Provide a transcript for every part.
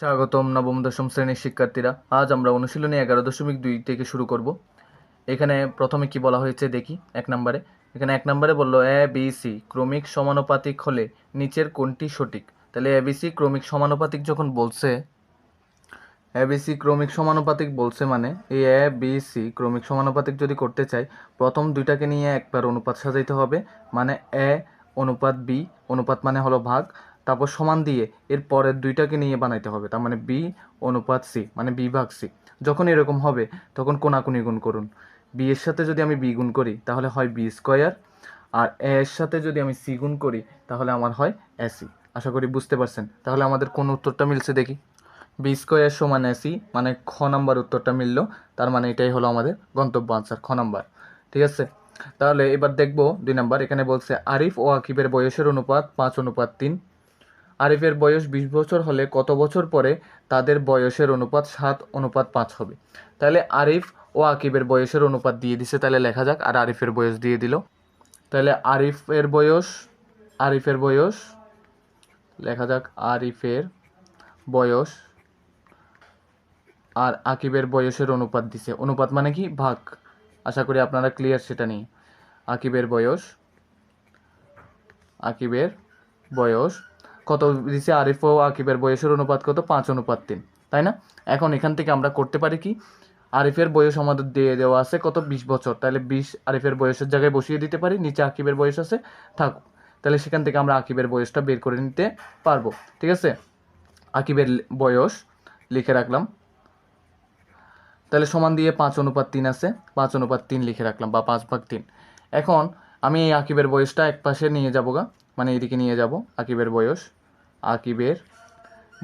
স্বাগতম নবম, দশম শ্রেণির শিক্ষার্থীরা। আজ আমরা অনুশীলনী এগারো দশমিক দুই থেকে শুরু করব। এখানে প্রথমে কি বলা হয়েছে দেখি, এক নম্বরে। এখানে এক নম্বরে বলল, এ, বি, সি, ক্রমিক সমানুপাতিক হলে নিচের কোনটি সঠিক? তাহলে এ, বি, সি, ক্রমিক সমানুপাতিক যখন বলছে, এ, বি, সি, ক্রমিক সমানুপাতিক বলছে মানে এই এ, বি, সি, ক্রমিক সমানুপাতিক যদি করতে চাই, প্রথম দুইটাকে নিয়ে একবার অনুপাত সাজাইতে হবে। মানে এ, অনুপাত বি, অনুপাত মানে হলো ভাগ। তারপর সমান দিয়ে এর পরের দুইটাকে নিয়ে বানাইতে হবে। তার মানে বি অনুপাত সি মানে বি ভাগ সি যখন এরকম হবে, তখন কোনাকুনি গুণ করুন। বি এর সাথে যদি আমি বি গুণ করি, তাহলে হয় বি স্কোয়ার আর এ এর সাথে যদি আমি সি গুণ করি, তাহলে আমার হয় এসি আশা করি বুঝতে পারছেন? তাহলে আমাদের কোন উত্তরটা মিলছে দেখি। বি স্কোয়ার সমান এসি মানে খ নাম্বার উত্তরটা মিললো। তার মানে এটাই হলো আমাদের গন্তব্য আনসার খ নাম্বার। ঠিক আছে? তাহলে এবার দেখব দুই নাম্বার, এখানে বলছে আরিফ ও আকিবের বয়সের অনুপাত পাঁচ, অনুপাত তিন। আরিফের বয়স বিশ বছর হলে কত বছর পরে তাদের বয়সের অনুপাত সাত, অনুপাত পাঁচ হবে? তাহলে আরিফ ও আকিবের বয়সের অনুপাত দিয়ে দিছে, তাহলে লেখা যাক, আর আরিফের বয়স দিয়ে দিল। তাহলে আরিফের বয়স আরিফের বয়স, লেখা যাক, আরিফের বয়স, আর আকিবের বয়সের অনুপাত দিছে। অনুপাত মানে কি? ভাগ। আশা করি আপনারা ক্লিয়ার সেটা নিয়ে। আকিবের বয়স আকিবের বয়স কত দিছে? আরিফ ও আকিবের বয়সের অনুপাত কত? পাঁচ অনুপাত তিন। তাই না? এখন এখান থেকে আমরা করতে পারি কি? আরিফের বয়স আমাদের দিয়ে দেওয়া আছে কত? বিশ বছর। তাহলে বিশ আরিফের বয়সের জায়গায় বসিয়ে দিতে পারি। নিচে আকিবের বয়স আছে, থাকুক। তাহলে সেখান থেকে আমরা আকিবের বয়সটা বের করে নিতে পারব। ঠিক আছে? আকিবের বয়স লিখে রাখলাম। তাহলে সমান দিয়ে পাঁচ অনুপাত তিন আছে। পাঁচ অনুপাত তিন লিখে রাখলাম বা পাঁচ ভাগ তিন। এখন আমি এই আকিবের বয়সটা এক পাশে নিয়ে যাব গা। মানে এদিকে নিয়ে যাব আকিবের বয়স। আকিবের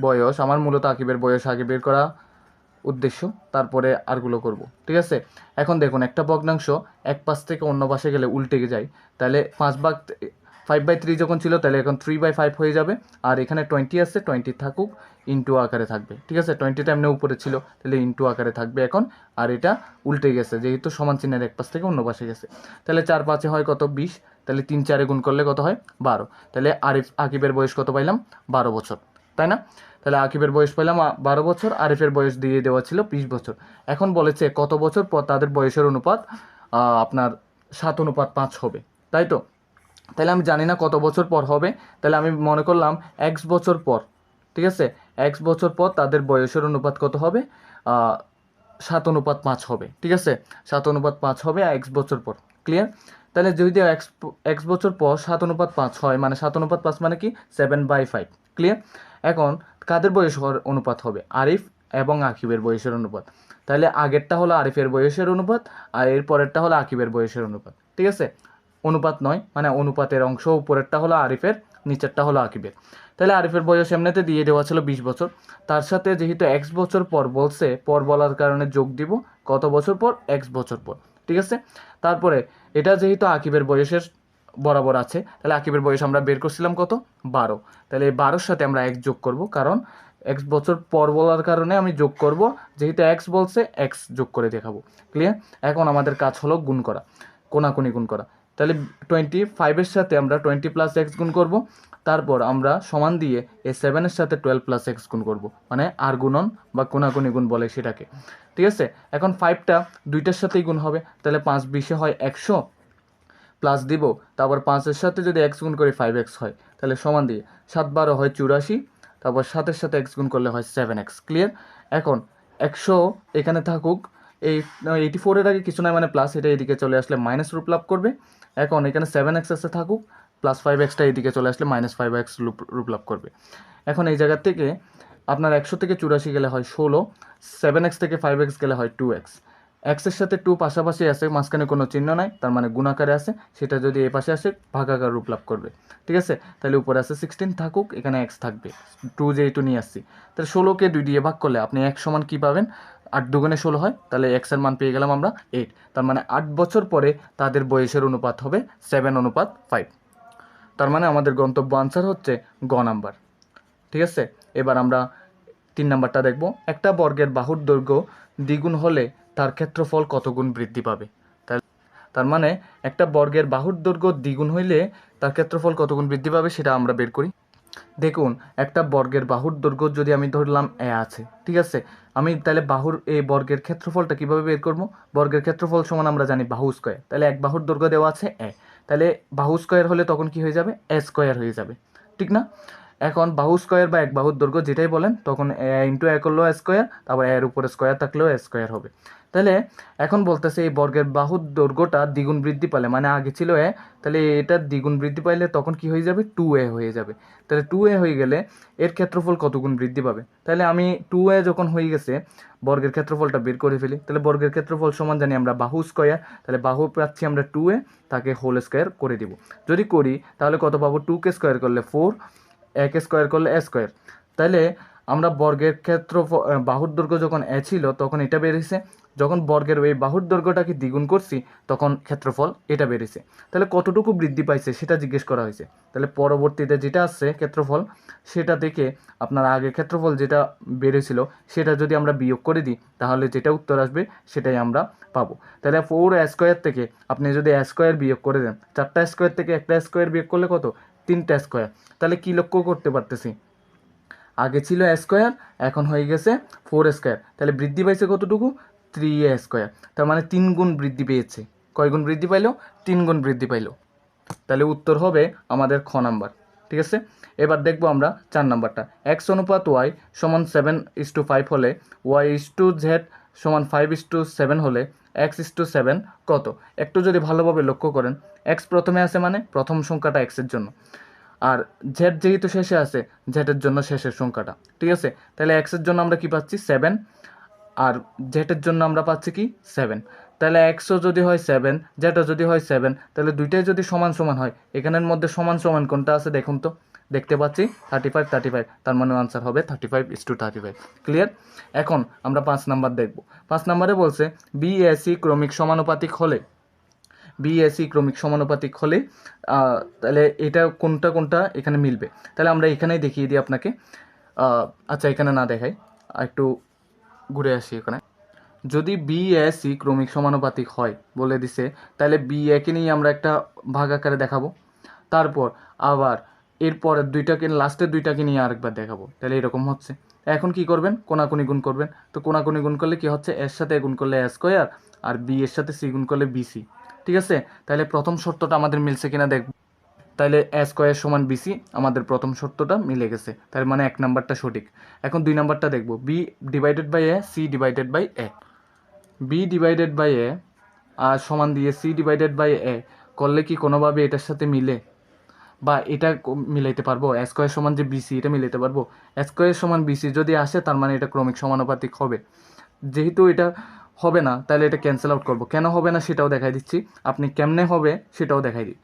বয়স, আমার মূলত আকিবের বয়স আগে বের করা উদ্দেশ্য, তারপরে আরগুলো করব, ঠিক আছে? এখন দেখুন, একটা ভগ্নাংশ এক পাশ থেকে অন্য পাশে গেলে উল্টে যায়। তাহলে পাঁচ ভাগ ফাইভ বাই থ্রি যখন ছিল, তাহলে এখন থ্রি বাই ফাইভ হয়ে যাবে। আর এখানে টোয়েন্টি আসছে টোয়েন্টি থাকুক ইন্টু আকারে থাকবে। ঠিক আছে? টোয়েন্টিটা এমনি উপরে ছিল, তাহলে ইন্টু আকারে থাকবে এখন। আর এটা উল্টে গেছে, যেহেতু সমান চিহ্নের এক পাশ থেকে অন্য পাশে গেছে। তাহলে চার পাঁচে হয় কত? বিশ। তাহলে তিন চারে গুণ করলে কত হয়? বারো। তাহলে আরিফ, আকিবের বয়স কত পাইলাম? বারো বছর। তাই না? তাহলে আকিবের বয়স পাইলাম বারো বছর। আরিফের বয়স দিয়ে দেওয়া ছিল বিশ বছর। এখন বলেছে কত বছর? পর তাদের বয়সের অনুপাত আপনার সাত অনুপাত পাঁচ হবে। তাই তো? তাহলে আমি জানি না কত বছর পর হবে। তাহলে আমি মনে করলাম এক্স বছর পর, ঠিক আছে? এক্স বছর পর তাদের বয়সের অনুপাত কত হবে? সাত অনুপাত পাঁচ হবে, ঠিক আছে? সাত অনুপাত পাঁচ হবে এক্স বছর পর ক্লিয়ার তাহলে যদি এক্স বছর পর সাত অনুপাত পাঁচ হয় মানে সাত অনুপাত পাঁচ মানে কি? সেভেন বাই ফাইভ ক্লিয়ার এখন কাদের বয়স অনুপাত হবে? আরিফ এবং আকিবের বয়সের অনুপাত। তাহলে আগেরটা হলো আরিফের বয়সের অনুপাত আর এর পরেরটা হলো আকিবের বয়সের অনুপাত, ঠিক আছে? অনুপাত নয় মানে অনুপাতের অংশ উপরেরটা হলো আরিফের, নিচেরটা হলো আকিবের। তাহলে আরিফের বয়স এমনিতে দিয়ে দেওয়া ছিল বিশ বছর। তার সাথে যেহেতু এক্স বছর পর বলছে, পর বলার কারণে যোগ দিব, কত বছর পর? এক্স বছর পর। ঠিক আছে? তারপরে এটা যেহেতু আকিবের বয়সের বরাবর আছে, তাহলে আকিবের বয়স আমরা বের করছিলাম কত? বারো। তাহলে এই বারোর সাথে আমরা এক যোগ করব, কারণ এক্স বছর পর বলার কারণে আমি যোগ করব, যেহেতু এক্স বলছে এক্স যোগ করে দেখাবো। ক্লিয়ার এখন আমাদের কাজ হলো গুণ করা, কোনাকুনি গুণ করা। তাহলে টোয়েন্টি ফাইভের সাথে আমরা টোয়েন্টি প্লাস এক্স গুণ করব। তারপর আমরা সমান দিয়ে এই সেভেনের সাথে টুয়েলভ প্লাস এক্স গুণ করব। মানে আর গুণন বা কোনাকুনি গুণ বলে সেটাকে। ঠিক আছে? এখন ফাইভটা দুইটার সাথেই গুণ হবে। তাহলে পাঁচ বিশে হয় একশো প্লাস দিব। তারপর পাঁচের সাথে যদি এক্স গুণ করি ফাইভ এক্স হয়, তাহলে সমান দিয়ে সাত বারো হয় চুরাশি। তারপর সাতের সাথে এক্স গুণ করলে হয় সেভেন এক্স ক্লিয়ার এখন একশো এখানে থাকুক। এই, এইটি ফোরের আগে কিছু নয় মানে প্লাস এটা এদিকে চলে আসলে মাইনাস রূপ লাভ করবে। এখন এখানে সেভেন এক্স এসে থাকুক প্লাস ফাইভ এক্সটা এইদিকে চলে আসলে মাইনাস ফাইভ এক্স রূপ লাভ করবে। এখন এই জায়গার থেকে আপনার একশো থেকে চুরাশি গেলে হয় ষোলো সেভেন এক্স থেকে ফাইভ এক্স গেলে হয় টু এক্স এক্সের সাথে টু পাশাপাশি আছে, মাঝখানে কোনো চিহ্ন নাই, তার মানে গুণাকারে আছে, সেটা যদি এই পাশে আসে, ভাগাকার রূপ লাভ করবে। ঠিক আছে? তাহলে উপরে আসে সিক্সটিন থাকুক, এখানে এক্স থাকবে। টু যেহেতু নিয়ে আসছি, তাহলে ষোলোকে দুই দিয়ে ভাগ করলে আপনি এক সমান কী পাবেন? আট দুগুণে ষোলো হয়, তাহলে এক্সের মান পেয়ে গেলাম আমরা এইট তার মানে আট বছর পরে তাদের বয়সের অনুপাত হবে সেভেন অনুপাত ফাইভ তার মানে আমাদের গন্তব্য আনসার হচ্ছে গ নাম্বার। ঠিক আছে? এবার আমরা তিন নাম্বারটা দেখব। একটা বর্গের বাহুর দৈর্ঘ্য দ্বিগুণ হলে তার ক্ষেত্রফল কত গুণ বৃদ্ধি পাবে? তার মানে একটা বর্গের বাহুর দৈর্ঘ্য দ্বিগুণ হইলে তার ক্ষেত্রফল কত গুণ বৃদ্ধি পাবে সেটা আমরা বের করি। দেখুন, একটা বর্গের বাহুর দৈর্ঘ্য যদি আমি ধরলাম এ আছে, ঠিক আছে? আমি তাহলে বাহুর এই বর্গের ক্ষেত্রফলটা কীভাবে বের করব? বর্গের ক্ষেত্রফল সমান আমরা জানি বাহু স্কোয়ার। তাহলে এক বাহুর দৈর্ঘ্য দেওয়া আছে এ। তাহলে বাহু স্কোয়ার হলে তখন কি হয়ে যাবে? এ স্কোয়ার হয়ে যাবে, ঠিক না? এখন বাহু স্কোয়ার বা এক বাহুর দৈর্ঘ্য যেটাই বলেন, তখন এ ইন্টু এ করলেও স্কোয়ার, তারপর এর উপরে স্কোয়ার থাকলেও স্কোয়ার হবে। তাহলে এখন বলতেছে এই বর্গের বাহুর দৈর্ঘ্যটা দ্বিগুণ বৃদ্ধি পালে মানে আগে ছিল এ তাহলে এটা দ্বিগুণ বৃদ্ধি পাইলে তখন কি হয়ে যাবে? টু এ হয়ে যাবে। তাহলে টু এ হয়ে গেলে এর ক্ষেত্রফল কতগুণ বৃদ্ধি পাবে? তাহলে আমি টু এ যখন হয়ে গেছে, বর্গের ক্ষেত্রফলটা বের করে ফেলি, তাহলে বর্গের ক্ষেত্রফল সমান জানি আমরা বাহু স্কোয়ার, তাহলে বাহু পাচ্ছি আমরা টু এ তাকে হোল স্কোয়ার করে দিব। যদি করি, তাহলে কত পাবো? টু কে স্কোয়ার করলে ফোর এক স্কোয়ার করলে এ স্কোয়ার। তাহলে আমরা বর্গের ক্ষেত্র বাহুর দৈর্ঘ্য যখন এ ছিল, তখন এটা বেরিয়েছে যখন বর্গের ওই বাহুর দৈর্ঘ্যটাকে দ্বিগুণ করছি, তখন ক্ষেত্রফল এটা বেড়েছে তাহলে কতটুকু বৃদ্ধি পাইছে সেটা জিজ্ঞেস করা হয়েছে তাহলে পরবর্তীতে যেটা আসছে, ক্ষেত্রফল, সেটা থেকে আপনার আগে ক্ষেত্রফল যেটা বেড়েছিল সেটা যদি আমরা বিয়োগ করে দিই, তাহলে যেটা উত্তর আসবে, সেটাই আমরা পাবো। তাহলে ফোর স্কোয়ার থেকে আপনি যদি স্কোয়ার বিয়োগ করে দেন, চারটা স্কোয়ার থেকে একটা স্কোয়ার বিয়োগ করলে কত? তিনটা স্কোয়ার তাহলে কী লক্ষ্য করতে পারতেছি? আগে ছিল স্কোয়ার এখন হয়ে গেছে ফোর স্কোয়ার তাহলে বৃদ্ধি পাইছে কতটুকু? থ্রি স্কোয়ার তার মানে তিন গুণ বৃদ্ধি পেয়েছে। কয় গুণ বৃদ্ধি পাইলো? তিন গুণ বৃদ্ধি পাইলো। তাহলে উত্তর হবে আমাদের খ নাম্বার ঠিক আছে? এবার দেখব আমরা চার নাম্বারটা এক্স অনুপাত ওয়াই সমান সেভেন ইস টু ফাইভ হলে ওয়াই ইস টু জেড সমান ফাইভ ইস টু সেভেন হলে এক্স ইস টু সেভেন কত? একটু যদি ভালোভাবে লক্ষ্য করেন এক্স প্রথমে আছে মানে প্রথম সংখ্যাটা এক্সের জন্য। আর জেড যেহেতু শেষে আছে জেডের জন্য শেষের সংখ্যাটা। ঠিক আছে? তাহলে এক্সের জন্য আমরা কি পাচ্ছি? সেভেন আর জেটের জন্য আমরা পাচ্ছি কি? সেভেন তাহলে একশো যদি হয় সেভেন জেটও যদি হয় সেভেন তাহলে দুইটাই যদি সমান সমান হয়, এখানের মধ্যে সমান সমান কোনটা আছে দেখুন তো। দেখতে পাচ্ছি? থার্টি ফাইভ থার্টি ফাইভ তার মানে আনসার হবে thirty five is to thirty five clear এখন আমরা পাঁচ নাম্বার দেখব। পাঁচ নাম্বারে বলছে বিএসি ক্রমিক সমানুপাতিক হলে বিএসি ক্রমিক সমানুপাতিক হলে তাহলে এটা কোনটা কোনটা এখানে মিলবে? তাহলে আমরা এখানেই দেখিয়ে দিই আপনাকে। আচ্ছা এখানে না দেখাই। একটু ঘুরে আসি এখানে। যদি বি এ সি ক্রমিক সমানুপাতিক হয় বলে দিছে, তাহলে বি একে নিয়ে আমরা একটা ভাগ আকারে দেখাবো। তারপর আবার এরপর দুইটাকে লাস্টের দুইটাকে নিয়ে আরেকবার দেখাবো। তাহলে এরকম হচ্ছে। এখন কি করবেন? কোনাকুনি গুণ করবেন। তো কোনাকুনি গুণ করলে কি হচ্ছে? এর সাথে গুণ করলে এ স্কোয়ার আর বি এর সাথে সি গুণ করলে বিসি ঠিক আছে? তাহলে প্রথম শর্তটা আমাদের মিলছে কিনা দেখ। তাহলে এ স্কোয়ার সমান বিসি আমাদের প্রথম শর্তটা মিলে গেছে। তার মানে এক নাম্বারটা সঠিক। এখন দুই নাম্বারটা দেখব। B divided by a c divided by a b divided by a আর সমান দিয়ে সি ডিভাইডেড বাই এ করলে কি কোনোভাবে এটার সাথে মিলে? বা এটা মিলাইতে পারব? স্কোয়ার সমান যে বিসি এটা মিলাইতে পারব? স্কোয়ার সমান বিসি যদি আসে, তার মানে এটা ক্রমিক সমানুপাতিক হবে। যেহেতু এটা হবে না, তাহলে এটা ক্যান্সেল আউট করব। কেন হবে না সেটাও দেখাই দিচ্ছি। আপনি কেমনে হবে সেটাও দেখাই দিই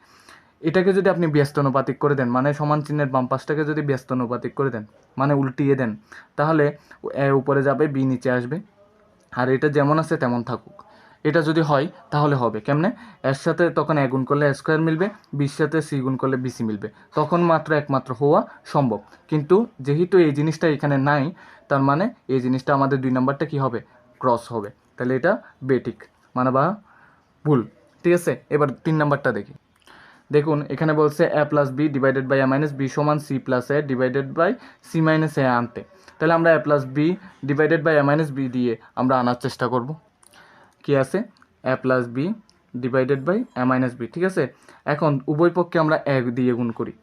এটাকে যদি আপনি ব্যস্ত অনুপাতিক করে দেন মানে সমান চিহ্নের বাম পাশটাকে যদি ব্যস্ত অনুপাতিক করে দেন মানে উল্টিয়ে দেন, তাহলে এ উপরে যাবে, বি নিচে আসবে। আর এটা যেমন আছে তেমন থাকুক। এটা যদি হয়, তাহলে হবে। কেমনে? এর সাথে তখন এ গুণ করলে স্কোয়ার মিলবে, বির সাথে সি গুণ করলে বিসি মিলবে। তখন মাত্র একমাত্র হওয়া সম্ভব। কিন্তু যেহেতু এই জিনিসটা এখানে নাই, তার মানে এই জিনিসটা আমাদের দুই নাম্বারটা কি হবে? ক্রস হবে। তাহলে এটা বেটিক। মানে বা ভুল। ঠিক আছে? এবার তিন নাম্বারটা দেখি। দেখুন, এখানে বলছে a plus b divided by a minus b সমান c plus a divided by c minus a আনতে। তাহলে আমরা a plus b divided by a minus b দিয়ে আমরা আনার চেষ্টা করব। কি আছে? A plus b divided by a minus b ঠিক আছে? এখন উভয় পক্ষে আমরা এক দিয়ে গুণ করি।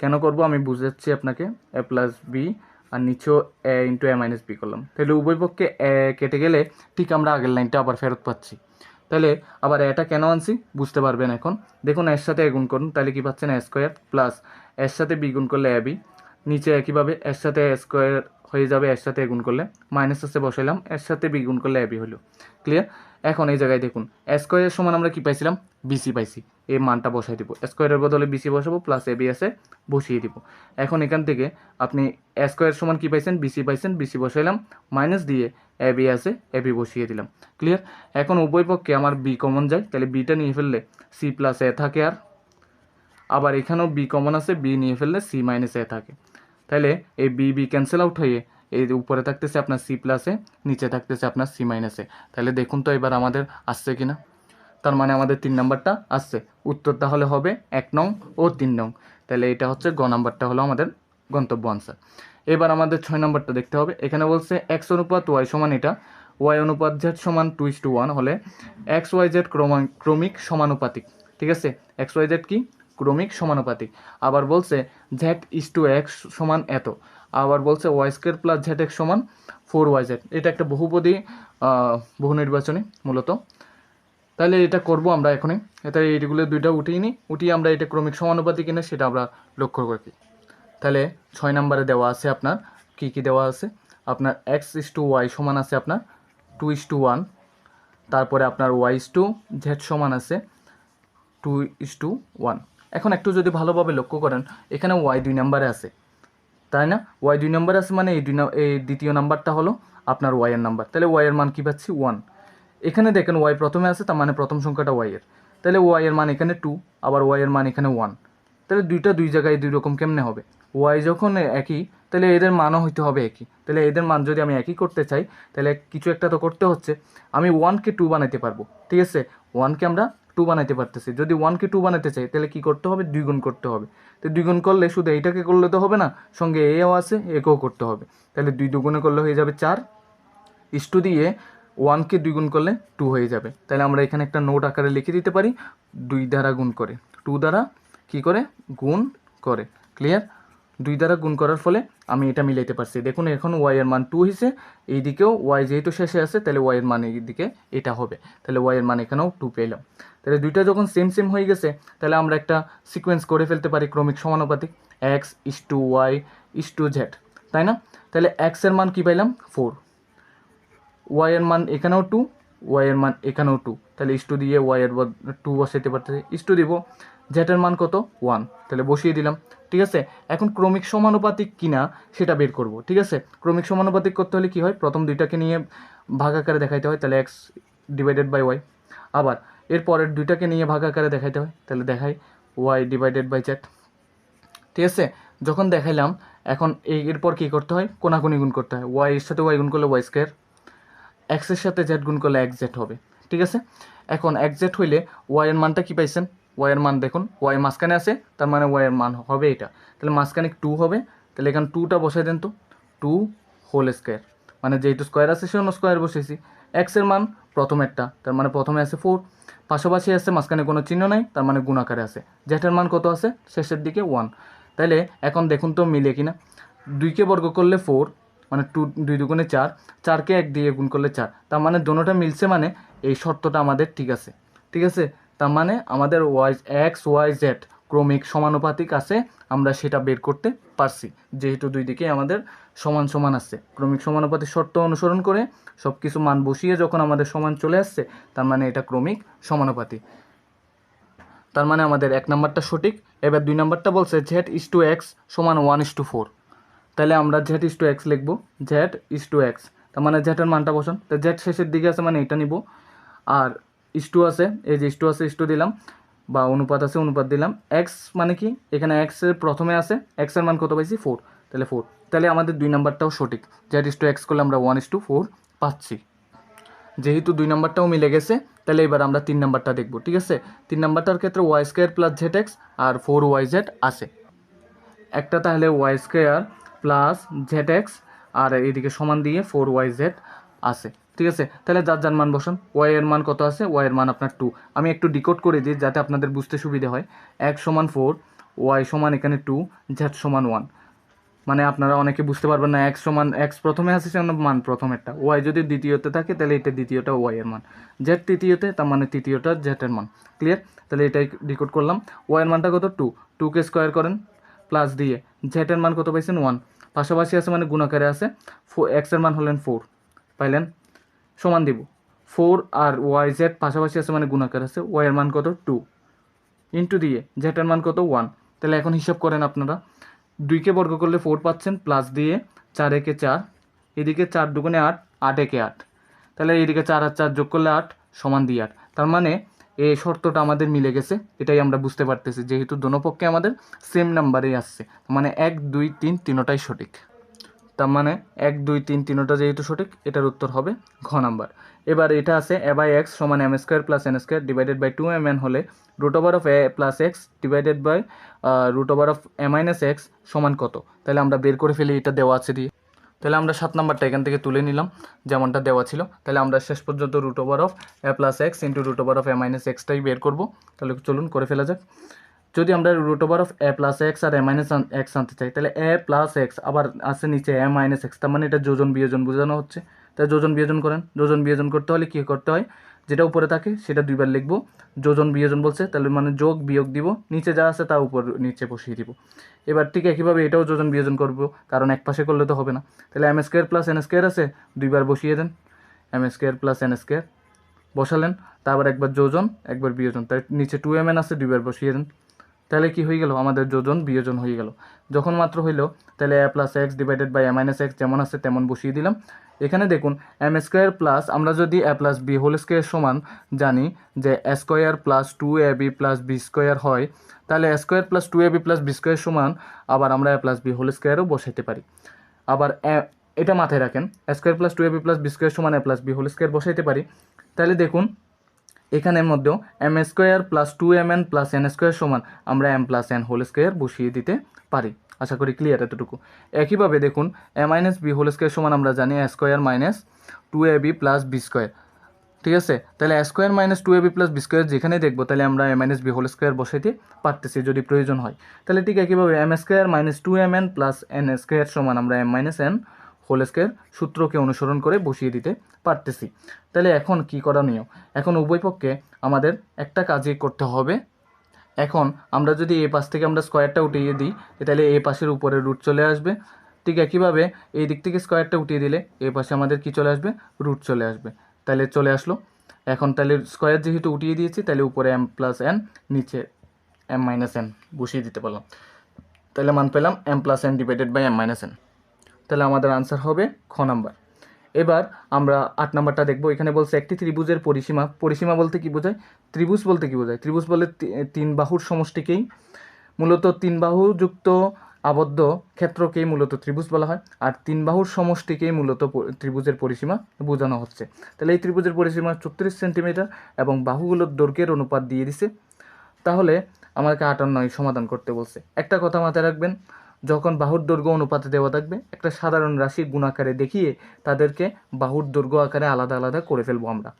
কেন করব? আমি বুঝাচ্ছি আপনাকে। এ প্লাস বি আর নিচেও a into a minus b করলাম। তাহলে উভয় পক্ষে এ কেটে গেলে ঠিক আমরা আগের লাইনটা আবার ফেরত পাচ্ছি। তাহলে আবার এটা কেন আনছি বুঝতে পারবেন এখন। দেখুন এর সাথে এ গুণ করুন, তাহলে কি পাচ্ছেন এ স্কোয়ার প্লাস এর সাথে বি গুণ করলে এ বি নিচে একইভাবে এর সাথে স্কোয়ার হয়ে যাবে এর সাথে গুণ করলে। মাইনাস আছে বসাইলাম এর সাথে বি গুণ করলে বি হলো। ক্লিয়ার এখন এই জায়গায় দেখুন স্কোয়ারের সমান আমরা কি পাইছিলাম? বিসি পাইছি। এই মানটা বসাই দিব। স্কোয়ারের বদলে বিসি বসাবো প্লাস এ বি আছে, বসিয়ে দিব। এখন এখান থেকে আপনি স্কোয়ার সমান কি পাইছেন? বিসি পাইছেন, বিসি বসাইলাম মাইনাস দিয়ে এ বি আছে এ বি বসিয়ে দিলাম। ক্লিয়ার এখন উভয় পক্ষে আমার বি কমন যায়, তাহলে বিটা নিয়ে ফেললে সি প্লাস এ থাকে আর। আবার এখানেও বি কমন আছে বি নিয়ে ফেললে সি মাইনাস এ থাকে। তাহলে এই বি বি ক্যান্সেল আউট হয়ে এই উপরে থাকতেছে আপনার সি প্লাসে নিচে থাকতেছে আপনার সি মাইনাসে তাহলে দেখুন তো এবার আমাদের আসছে কিনা। তার মানে আমাদের তিন নাম্বারটা আসছে। উত্তর তাহলে হবে এক নং ও তিন নং। তাহলে এটা হচ্ছে গ নাম্বারটা হলো আমাদের গন্তব্য আনসার এবার আমাদের ছয় নম্বরটা দেখতে হবে। এখানে বলছে এক্স অনুপাত ওয়াই সমান এটা। ওয়াই অনুপাত জেড সমান টু ইস টু ওয়ান হলে এক্স ওয়াই জেড ক্রমিক সমানুপাতিক। ঠিক আছে? এক্স ওয়াই জেড কি? ক্রমিক সমানুপাতিক। আবার বলছে জেড ইস টু এক্স সমান এত। আবার বলছে y square plus z x সমান ফোর ওয়াই জেড এটা একটা বহুপদী বহু নির্বাচনী মূলত। তাহলে এটা করব আমরা এখনই। এটা এইগুলো দুইটা উঠিয়ে নিই উঠিয়ে আমরা এটা ক্রমিক সমানুপাতি কিনা সেটা আমরা লক্ষ্য করি তাহলে ছয় নম্বরে দেওয়া আছে আপনার। কি কি দেওয়া আছে? আপনার এক্স ইস টু ওয়াই সমান আছে আপনার টু ইস টু ওয়ান তারপরে আপনার ওয়াই ইস টু জেড সমান আছে টু ইস টু ওয়ান এখন একটু যদি ভালোভাবে লক্ষ্য করেন, এখানে ওয়াই দুই নাম্বারে আছে। তাই না? ওয়াই দুই নাম্বার আছে মানে এই দুই এই দ্বিতীয় নাম্বারটা হলো আপনার ওয়াই এর নাম্বার। তাহলে ওয়াই এর মান কী পাচ্ছি? ওয়ান এখানে দেখেন ওয়াই প্রথমে আছে, তার মানে প্রথম সংখ্যাটা ওয়াই এর। তাহলে ওয়াই এর মান এখানে টু আবার ওয়াই এর মান এখানে ওয়ান তাহলে দুইটা দুই জায়গায় দুই রকম কেমনে হবে? ওয়াই যখন একই, তাহলে এদের মানও হইতে হবে একই। তাহলে এদের মান যদি আমি একই করতে চাই, তাহলে কিছু একটা তো করতে হচ্ছে। আমি ওয়ানকে টু বানাইতে পারব, ঠিক আছে? ওয়ানকে আমরা টু বানাইতে পারতেছি। যদি ওয়ানকে টু বানাইতে চাই, তাহলে কি করতে হবে? দুই গুণ করতে হবে। তো দুই গুণ করলে শুধু এইটাকে করলে তো হবে না, সঙ্গে এও আছে, একেও করতে হবে। তাহলে দুই দুগুণে করলে হয়ে যাবে চার। ইস্টু দিয়ে ওয়ানকে দুই গুণ করলে টু হয়ে যাবে। তাহলে আমরা এখানে একটা নোট আকারে লিখে দিতে পারি, দুই দ্বারা গুণ করে। টু দ্বারা কি করে? গুণ করে। ক্লিয়ার দুই দ্বারা গুণ করার ফলে আমি এটা মিলাইতে পারছি। দেখুন, এখন ওয়াই এর মান টু হয়েছে এইদিকেও ওয়াই যেহেতু শেষে আছে, তাহলে ওয়াই এর মান এইদিকে এটা হবে। তাহলে ওয়াই এর মান এখানেও টু পেলাম। তাহলে দুইটা যখন সেম সেম হয়ে গেছে, তাহলে আমরা একটা সিকোয়েন্স করে ফেলতে পারি ক্রমিক সমানুপাতিক। X is to y is to z তাই না? তাহলে এক্সের মান কী পাইলাম? ফোর ওয়াই এর মান এখানেও টু ওয়াই এর মান এখানেও টু তাহলে ইস্টু দিয়ে ওয়াই এর টু বসাইতে পারতেছি। ইস্টু দিব জেটের মান কত? ওয়ান তাহলে বসিয়ে দিলাম। ঠিক আছে? এখন ক্রমিক সমানুপাতিক কিনা সেটা বের করব। ঠিক আছে? ক্রমিক সমানুপাতিক করতে হলে কি হয়? প্রথম দুইটাকে নিয়ে ভাগ আকারে দেখাইতে হয়। তাহলে এক্স ডিভাইডেড বাই ওয়াই আবার এর পরের দুইটাকে নিয়ে ভাগ আকারে দেখাইতে হয়। তাহলে দেখাই ওয়াই ডিভাইডেড বাই জেড ঠিক আছে? যখন দেখাইলাম, এখন এই এরপর কী করতে হয়? কোনাকুনি গুণ করতে হয়। ওয়াই এর সাথে ওয়াই গুণ করলে ওয়াই স্কোয়ার এক্সের সাথে জেড গুণ করলে জেড হবে, ঠিক আছে? এখন জেড হইলে ওয়াই এর মানটা কি পাইছেন? ওয়াই এর মান দেখুন ওয়াই মাঝখানে আছে, তার মানে ওয়াই এর মান হবে এটা। তাহলে মাঝখানে টু হবে, তাহলে এখানে টুটা বসাই দেন তো টু হোল স্কোয়ার মানে যেহেতু স্কোয়ার আছে, সেজন্য স্কোয়ার বসেছি এক্সের মান প্রথমেরটা, তার মানে প্রথমে আছে ফোর পাশাপাশি আছে মাঝখানে কোনো চিহ্ন নাই, তার মানে গুণ আকারে আছে জেটের মান কত আছে? শেষের দিকে ওয়ান তাহলে এখন দেখুন তো মিলে কিনা। দুইকে বর্গ করলে ফোর মানে টু, দুই দুগুণে চার, চারকে এক দিয়ে গুণ করলে চার। তার মানে দোনোটা মিলছে মানে এই শর্তটা আমাদের ঠিক আছে। ঠিক আছে? তার মানে আমাদের ওয়াই, এক্স, ওয়াই, জেড ক্রমিক সমানুপাতিক আছে, আমরা সেটা বের করতে পারছি। যেহেতু দুই দিকে আমাদের সমান সমান আছে। ক্রমিক সমানুপাতিক শর্ত অনুসরণ করে সব কিছু মান বসিয়ে যখন আমাদের সমান চলে আসছে, তার মানে এটা ক্রমিক সমানুপাতি তার মানে আমাদের এক নাম্বারটা সঠিক। এবার দুই নাম্বারটা বলছে জেড ইস টু এক্স সমান ওয়ান ইস টু ফোর তাহলে আমরা জেড ইস টু এক্স লিখব। জেড ইস টু এক্স তার মানে জেটের মানটা বসান। তো জেড শেষের দিকে আছে মানে এটা নিব। আর ইস টু আছে, এই যে ইস টু আছে ইস টু দিলাম। বা অনুপাত আছে, অনুপাত দিলাম। এক্স মানে কি? এখানে এক্সের প্রথমে আছে এক্সের মান কত পাইছি? ফোর তাহলে ফোর তাহলে আমাদের দুই নাম্বারটাও সঠিক। জেড ইস টু এক্স করলে আমরা ওয়ান ইস টু ফোর পাচ্ছি। যেহেতু দুই নাম্বারটাও মিলে গেছে, তাহলে এবার আমরা তিন নাম্বারটা দেখব, ঠিক আছে? তিন নাম্বারটার ক্ষেত্রে y square plus z x আর ফোর ওয়াই জেড আছে। একটা তাহলে y square plus z x আর এইদিকে সমান দিয়ে ফোর ওয়াই জেড আছে। ঠিক আছে? তাহলে যার যার মান বসান ওয়াই এর মান কত আছে? ওয়াই এর মান আপনার টু আমি একটু ডিকোড করে দিই যাতে আপনাদের বুঝতে সুবিধা হয়। এক সমান ফোর ওয়াই সমান এখানে টু জেড সমান ওয়ান মানে আপনারা অনেকে বুঝতে পারবেন না এক্স সমান এক্স প্রথমে আছে, সেজন্য মান প্রথমেরটা। ওয়াই যদি দ্বিতীয়তে থাকে, তাহলে এটা দ্বিতীয়টা ওয়াই এর মান। জেড তৃতীয়তে, তার মানে তৃতীয়টা জেড এর মান। ক্লিয়ার তাহলে এটাই ডিকোড করলাম। ওয়াই এর মানটা কত? টু টুকে স্কোয়ার করেন। প্লাস দিয়ে জেড এর মান কত পাইছেন? ওয়ান পাশাপাশি আছে মানে গুণাকারে আছে। ফোর এক্সের মান হলেন ফোর পাইলেন? সমান দিব। ফোর আর ওয়াই জেড পাশাপাশি আছে মানে গুণাকার আছে। ওয়াই এর মান কত? টু ইন্টু দিয়ে জেড এর মান কত? ওয়ান তাহলে এখন হিসাব করেন আপনারা। দুইকে বর্গ করলে ফোর পাচ্ছেন প্লাস দিয়ে চার একে চার। এদিকে চার দুগুণে আট আট একে আট। তাহলে এদিকে চার আর চার যোগ করলে আট, সমান দিয়ে আট। তার মানে এই শর্তটা আমাদের মিলে গেছে, এটাই আমরা বুঝতে পারতেছি। যেহেতু দোনো পক্ষে আমাদের সেম নাম্বারেই আসছে মানে এক, দুই, তিন তিনোটাই সঠিক। তার মানে এক, দুই, তিন তিনোটা যেহেতু সঠিক, এটার উত্তর হবে ঘ নাম্বার। এবার এটা আছে এ বাই এক্স সমান m square plus n square divided by two m n হলে root over of a plus x divided by root over of a minus x সমান কত? তাহলে আমরা বের করে ফেলি, এটা দেওয়া আছে দিয়ে। তাহলে আমরা সাত নাম্বারটা এখান থেকে তুলে নিলাম, যেমনটা দেওয়া ছিল। তাহলে আমরা শেষ পর্যন্ত root over of a plus x into root over of a minus এক্সটাই বের করব। তাহলে চলুন করে ফেলা যাক। যদি আমরা root over of a plus x R a minus x আনতে চাই, তাহলে এ প্লাস এক্স আবার আসে নিচে এ মাইনাস এক্স তার মানে এটা যোজন বিয়োজন বোঝানো হচ্ছে। তাই যোজন বিয়োজন করেন। যোজন বিয়োজন করতে হলে কী করতে হয়? যেটা উপরে থাকে, সেটা দুইবার লিখব। যোজন, বিয়োজন বলছে, তাহলে মানে যোগ, বিয়োগ দিব। নিচে যা আছে তা উপর, নিচে বসিয়ে দিব। এবার ঠিক একইভাবে এটাও যোজন, বিয়োজন করব, কারণ এক পাশে করলে তো হবে না। তাহলে m square plus n square আছে, দুইবার বসিয়ে দেন। M square plus n square বসালেন। তারপর একবার যোজন, একবার বিয়োজন। তাই নিচে টু এম এন আছে, দুইবার বসিয়ে দেন। তাহলে কি হয়ে গেল? আমাদের যোজন, বিয়োজন হয়ে গেল। যখন মাত্র হইল, তাহলে a plus x divided by a minus x যেমন আছে তেমন বসিয়ে দিলাম। এখানে দেখুন এম স্কোয়ার প্লাস আমরা যদি a plus b whole square সমান জানি যে square plus two a b plus b square হয়, তাহলে square plus two a b plus b square সমান আবার আমরা এ প্লাস বি হোল স্কোয়ারও বসাইতে পারি। আবার এটা মাথায় রাখেন square plus two a b plus b square সমান a plus b whole square বসাইতে পারি। তাহলে দেখুন এখানের মধ্যেও m square plus two m n plus n square সমান আমরা m plus n whole square বসিয়ে দিতে পারি। আশা করি ক্লিয়ার এতটুকু। একইভাবে দেখুন a minus b whole square সমান আমরা জানি a square minus two a b plus b square ঠিক আছে? তাহলে a square minus two a b plus b square যেখানে দেখব, তাহলে আমরা a minus b whole square বসাইতে পারতেছি যদি প্রয়োজন হয়। তাহলে ঠিক একইভাবে m square minus two m n plus n square সমান আমরা m minus n whole square সূত্রকে অনুসরণ করে বসিয়ে দিতে পারতেছি। তাহলে এখন কি করণীয় এখন উভয় পক্ষে আমাদের একটা কাজই করতে হবে। এখন আমরা যদি এই পাশ থেকে আমরা স্কোয়ারটা উঠিয়ে দিই, তাহলে এ পাশের উপরে রুট চলে আসবে। ঠিক একইভাবে এই দিক থেকে স্কোয়ারটা উঠিয়ে দিলে এই পাশে আমাদের কি চলে আসবে? রুট চলে আসবে। তাহলে চলে আসলো। এখন তাহলে স্কোয়ার যেহেতু উঠিয়ে দিয়েছি, তাহলে উপরে এম প্লাস এন নিচে এম মাইনাস এন বসিয়ে দিতে পারলাম। তাহলে মান পেলাম m plus n divided by m minus n তাহলে আমাদের আনসার হবে খ নাম্বার এবার আমরা আট নাম্বারটা দেখব। এখানে বলছে একটি ত্রিভুজের পরিসীমা। পরিসীমা বলতে কি বোঝায়? ত্রিভুজ বলতে কি বোঝায়? ত্রিভুজ বলে তিন বাহুর সমষ্টিকেই। মূলত তিন বাহুযুক্ত আবদ্ধ ক্ষেত্রকেই মূলত ত্রিভুজ বলা হয়। আর তিন বাহুর সমষ্টিকেই মূলত ত্রিভুজের পরিসীমা বোঝানো হচ্ছে। তাহলে এই ত্রিভুজের পরিসীমা চৌত্রিশ সেন্টিমিটার এবং বাহুগুলোর দৈর্ঘ্যের অনুপাত দিয়ে দিছে। তাহলে আমাকে আটান্নয় সমাধান করতে বলছে। একটা কথা মাথায় রাখবেন যখন বাহুর দৈর্ঘ্য অনুপাতে দেওয়া থাকবে, একটা সাধারণ রাশি গুণাকারে দেখিয়ে তাদেরকে বাহুর দৈর্ঘ্য আকারে আলাদা আলাদা করে ফেলব আমরা।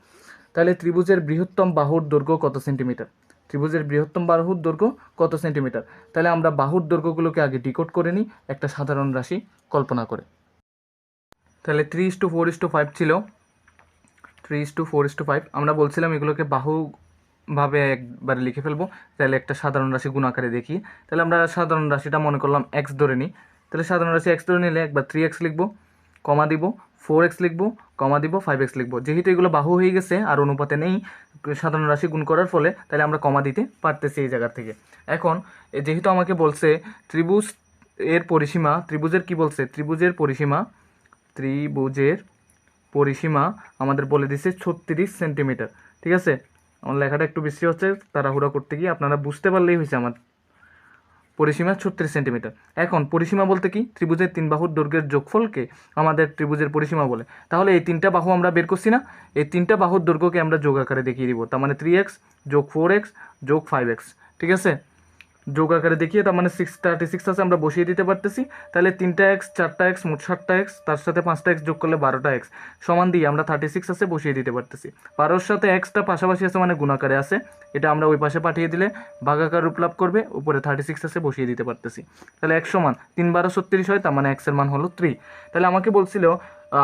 তাহলে ত্রিভুজের বৃহত্তম বাহুর দৈর্ঘ্য কত সেন্টিমিটার? ত্রিভুজের বৃহত্তম বাহুর দৈর্ঘ্য কত সেন্টিমিটার? তাহলে আমরা বাহুর দৈর্ঘ্যগুলোকে আগে ডিকোড করে নিই, একটা সাধারণ রাশি কল্পনা করে। তাহলে three is to four is to five ছিল। Three is to four is to five আমরা বলছিলাম এগুলোকে বাহু ভাবে একবারে লিখে ফেলব। তাহলে একটা সাধারণ রাশি গুণ আকারে দেখি। তাহলে আমরা সাধারণ রাশিটা মনে করলাম এক্স ধরে নিই। তাহলে সাধারণ রাশি এক্স ধরে নিলে একবার থ্রি এক্স লিখব, কমা দিব ফোর এক্স লিখব, কমা দিব ফাইভ এক্স লিখব। যেহেতু এগুলো বাহু হয়ে গেছে আর অনুপাতে নেই সাধারণ রাশি গুণ করার ফলে, তাহলে আমরা কমা দিতে পারতেছি এই জায়গা থেকে। এখন যেহেতু আমাকে বলছে ত্রিভুজ এর পরিসীমা, ত্রিভুজের কি বলছে? ত্রিভুজের পরিসীমা ত্রিভুজের পরিসীমা আমাদের বলে দিছে ছত্রিশ সেন্টিমিটার ঠিক আছে? আমার লেখাটা একটু বেশি হচ্ছে, তাড়াহুড়া করতে গিয়ে আপনারা বুঝতে পারলেই হয়েছে আমার। পরিসীমা ছত্রিশ সেন্টিমিটার। এখন পরিসীমা বলতে কি? ত্রিভুজের তিন বাহুর দৈর্ঘ্যের যোগফলকে আমাদের ত্রিভুজের পরিসীমা বলে। তাহলে এই তিনটা বাহু আমরা বের করছি না? এই তিনটা বাহুর দৈর্ঘ্যকে আমরা যোগ আকারে দেখিয়ে দিব। তার মানে থ্রি এক্স যোগ ফোর এক্স যোগ ফাইভ এক্স ঠিক আছে? যোগ আকারে দেখিয়ে তার মানে সিক্স থার্টি সিক্স আছে, আমরা বসিয়ে দিতে পারতেছি। তাহলে তিনটা এক্স চারটা এক্স মোট সাতটা এক্স তার সাথে পাঁচটা এক্স যোগ করলে বারোটা এক্স সমান দিয়ে আমরা থার্টি সিক্স আছে, বসিয়ে দিতে পারতেছি। বারোর সাথে এক্সটা পাশাপাশি আছে মানে গুণাকারে আছে। এটা আমরা ওই পাশে পাঠিয়ে দিলে ভাগাকার রূপ লাভ করবে, উপরে থার্টি সিক্স আছে, বসিয়ে দিতে পারতেছি। তাহলে এক সমান তিন বারো ছত্রিশ হয়, তার মানে এক্সের মান হলো থ্রি তাহলে আমাকে বলছিল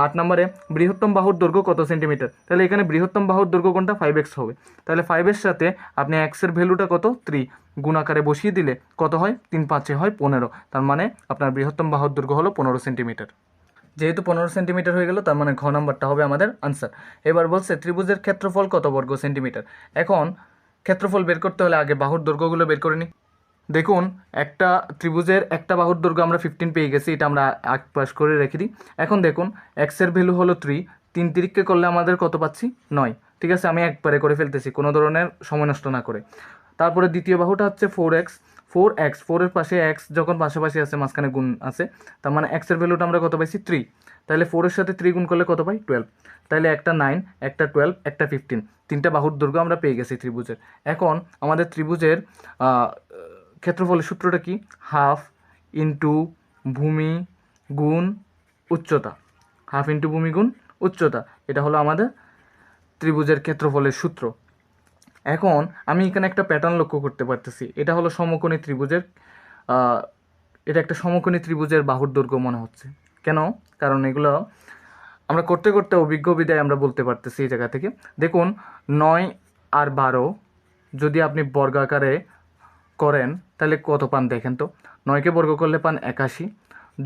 আট নম্বরে বৃহত্তম বাহুর দৈর্ঘ্য কত সেন্টিমিটার তাহলে এখানে বৃহত্তম বাহুর দৈর্ঘ্য কোনটা? ফাইভ এক্স হবে। তাহলে ফাইভের সাথে আপনি এক্সের ভ্যালুটা কত? থ্রি গুণ আকারে বসিয়ে দিলে কত হয়? তিন পাঁচে হয় পনেরো। তার মানে আপনার বৃহত্তম বাহুর দৈর্ঘ্য হলো পনেরো সেন্টিমিটার। যেহেতু পনেরো সেন্টিমিটার হয়ে গেল, তার মানে ঘ নাম্বারটা হবে আমাদের আনসার। এবার বলছে ত্রিভুজের ক্ষেত্রফল কত বর্গ সেন্টিমিটার? এখন ক্ষেত্রফল বের করতে হলে আগে বাহুর দৈর্ঘ্যগুলো বের করে নিই। দেখুন, একটা ত্রিভুজের একটা বাহুর দৈর্ঘ্য আমরা ফিফটিন পেয়ে গেছি, এটা আমরা আগ পাশ করে রেখে দিই। এখন দেখুন এক্সের ভ্যালু হলো থ্রি তিন তিরিককে করলে আমাদের কত পাচ্ছি? নয়। ঠিক আছে, আমি একবারে করে ফেলতেছি, কোনো ধরনের সময় নষ্ট না করে। তারপরে দ্বিতীয় বাহুটা হচ্ছে ফোর এক্স ফোর এক্স ফোরের পাশে এক্স যখন পাশাপাশি আছে, মাঝখানে গুণ আছে, তার মানে এক্সের ভ্যালুটা আমরা কত পাইছি? থ্রি তাহলে ফোরের সাথে থ্রি গুণ করলে কত পাই? টুয়েলভ তাহলে একটা নাইন একটা টুয়েলভ একটা ফিফটিন তিনটা বাহুর দৈর্ঘ্য আমরা পেয়ে গেছি ত্রিভুজের। এখন আমাদের ত্রিভুজের ক্ষেত্রফলের সূত্রটা কি? হাফ ইন্টু ভূমি গুণ উচ্চতা। হাফ ইন্টু ভূমি গুণ উচ্চতা। এটা হলো আমাদের ত্রিভুজের ক্ষেত্রফলের সূত্র। এখন আমি এখানে একটা প্যাটার্ন লক্ষ্য করতে পারতেছি। এটা হলো সমকোণী ত্রিভুজের এটা একটা সমকোণী ত্রিভুজের বাহুর দৈর্ঘ্য মনে হচ্ছে। কেন? কারণ এগুলো আমরা করতে করতে অভিজ্ঞ বিদায় আমরা বলতে পারতেছি এই জায়গা থেকে। দেখুন, নয় আর বারো যদি আপনি বর্গাকারে করেন, তাহলে কত পান দেখেন তো? নয়কে বর্গ করলে পান একাশি,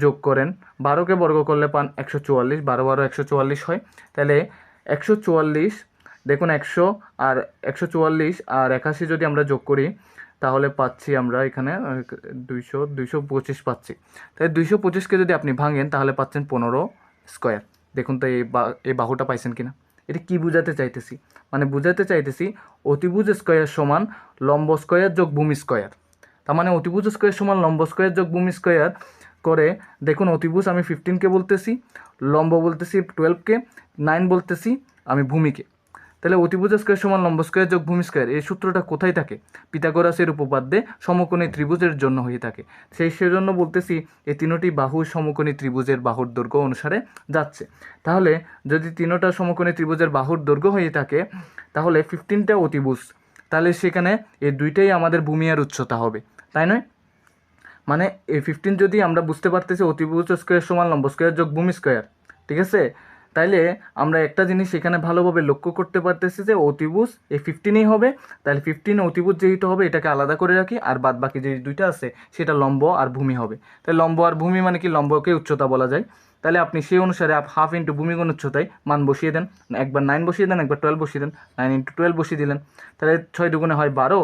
যোগ করেন। বারোকে বর্গ করলে পান একশো চুয়াল্লিশ, বারো বারো একশো চুয়াল্লিশ হয়। তাহলে একশো চুয়াল্লিশ দেখুন একশো আর একশো চুয়াল্লিশ আর একাশি যদি আমরা যোগ করি, তাহলে পাচ্ছি আমরা এখানে দুইশো দুইশো পঁচিশ পাচ্ছি। তাই দুইশো পঁচিশকে যদি আপনি ভাঙেন, তাহলে পাচ্ছেন পনেরো স্কোয়ার। দেখুন তো এই বা, এই বাহুটা পাইছেন কিনা। এটা কি বোঝাতে চাইতেছি? মানে বোঝাতে চাইতেছি অতিভুজ স্কোয়ার সমান লম্ব স্কোয়ার যোগ ভূমি স্কোয়ার। তার মানে অতিভুজ স্কোয়ার সমান লম্ব স্কোয়ার যোগ ভূমি স্কোয়ার করে, দেখুন অতিভুজ আমি ফিফটিনকে বলতেছি, লম্ব বলতেছি টুয়েলভকে নাইন বলতেছি আমি ভূমিকে। তাহলে অতিভুজ স্কোয়ার সমান লম্ব স্কোয়ার যোগ ভূমি স্কোয়ার, এই সূত্রটা কোথায় থাকে? পিতাগোরাসের উপপাদ্যে সমকোণী ত্রিভুজের জন্য হয়ে থাকে। সেই সেজন্য বলতেছি, এই তিনোটি বাহু সমকোণী ত্রিভুজের বাহুর দৈর্ঘ্য অনুসারে যাচ্ছে। তাহলে যদি তিনোটা সমকোণী ত্রিভুজের বাহুর দৈর্ঘ্য হয়ে থাকে, তাহলে ফিফটিনটা অতিভুজ, তাহলে সেখানে এই দুইটাই আমাদের ভূমি আর উচ্চতা হবে। তাই নয়? মানে এই ফিফটিন যদি আমরা বুঝতে পারতেছি, অতিভুজ স্কোয়ার সমান লম্ব স্কোয়ার যোগ ভূমি স্কোয়ার, ঠিক আছে? তাইলে আমরা একটা জিনিস এখানে ভালোভাবে লক্ষ্য করতে পারতেছি যে অতিভুজ, এই ফিফটিনই হবে। তাহলে ফিফটিন অতিভুজ যেহেতু হবে, এটাকে আলাদা করে রাখি, আর বাদ বাকি যে দুইটা আছে, সেটা লম্ব আর ভূমি হবে। তাই লম্ব আর ভূমি মানে কি? লম্বকে উচ্চতা বলা যায়। তাহলে আপনি সেই অনুসারে হাফ ইন্টু ভূমিগুণ উচ্চতায় মান বসিয়ে দেন। একবার নাইন বসিয়ে দেন, একবার টুয়েলভ বসিয়ে দেন। নাইন ইন্টু টুয়েলভ বসিয়ে দিলেন। তাহলে ছয় দুগুণে হয় বারো।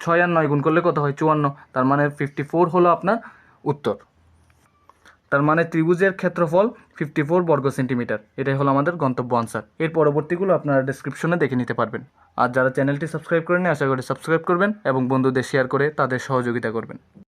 ছয় আর নয় গুণ করলে কত হয়? চুয়ান্ন। তার মানে ফিফটি ফোর হলো আপনার উত্তর। তার মানে ত্রিভুজের ক্ষেত্রফল ফিফটি ফোর বর্গ সেন্টিমিটার এটাই হলো আমাদের গন্তব্য আনসার এর পরবর্তীগুলো আপনারা ডিসক্রিপশনে দেখে নিতে পারবেন। আর যারা চ্যানেলটি সাবস্ক্রাইব করেনি আশা করি সাবস্ক্রাইব করবেন এবং বন্ধুদের শেয়ার করে তাদের সহযোগিতা করবেন।